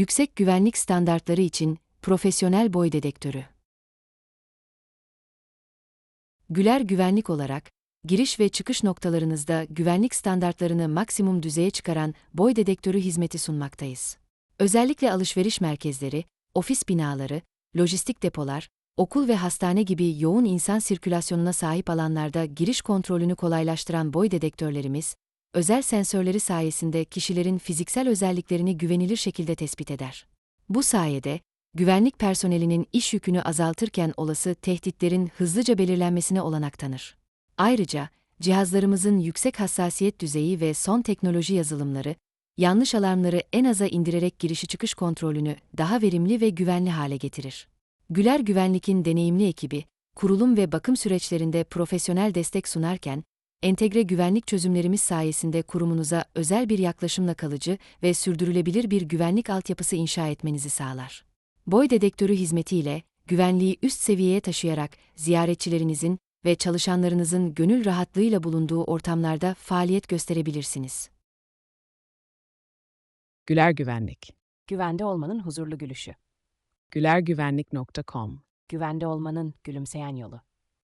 yüksek güvenlik standartları için profesyonel boy dedektörü. Güler güvenlik olarak, giriş ve çıkış noktalarınızda güvenlik standartlarını maksimum düzeye çıkaran boy dedektörü hizmeti sunmaktayız. Özellikle alışveriş merkezleri, ofis binaları, lojistik depolar, okul ve hastane gibi yoğun insan sirkülasyonuna sahip alanlarda giriş kontrolünü kolaylaştıran boy dedektörlerimiz, özel sensörleri sayesinde kişilerin fiziksel özelliklerini güvenilir şekilde tespit eder. Bu sayede, güvenlik personelinin iş yükünü azaltırken olası tehditlerin hızlıca belirlenmesine olanak tanır. Ayrıca, cihazlarımızın yüksek hassasiyet düzeyi ve son teknoloji yazılımları, yanlış alarmları en aza indirerek girişi çıkış kontrolünü daha verimli ve güvenli hale getirir. Güler Güvenlik'in deneyimli ekibi, kurulum ve bakım süreçlerinde profesyonel destek sunarken, entegre güvenlik çözümlerimiz sayesinde kurumunuza özel bir yaklaşımla kalıcı ve sürdürülebilir bir güvenlik altyapısı inşa etmenizi sağlar. Boy dedektörü hizmetiyle güvenliği üst seviyeye taşıyarak ziyaretçilerinizin ve çalışanlarınızın gönül rahatlığıyla bulunduğu ortamlarda faaliyet gösterebilirsiniz. Güler Güvenlik. Güvende olmanın huzurlu gülüşü. gülergüvenlik.com Güvende olmanın gülümseyen yolu.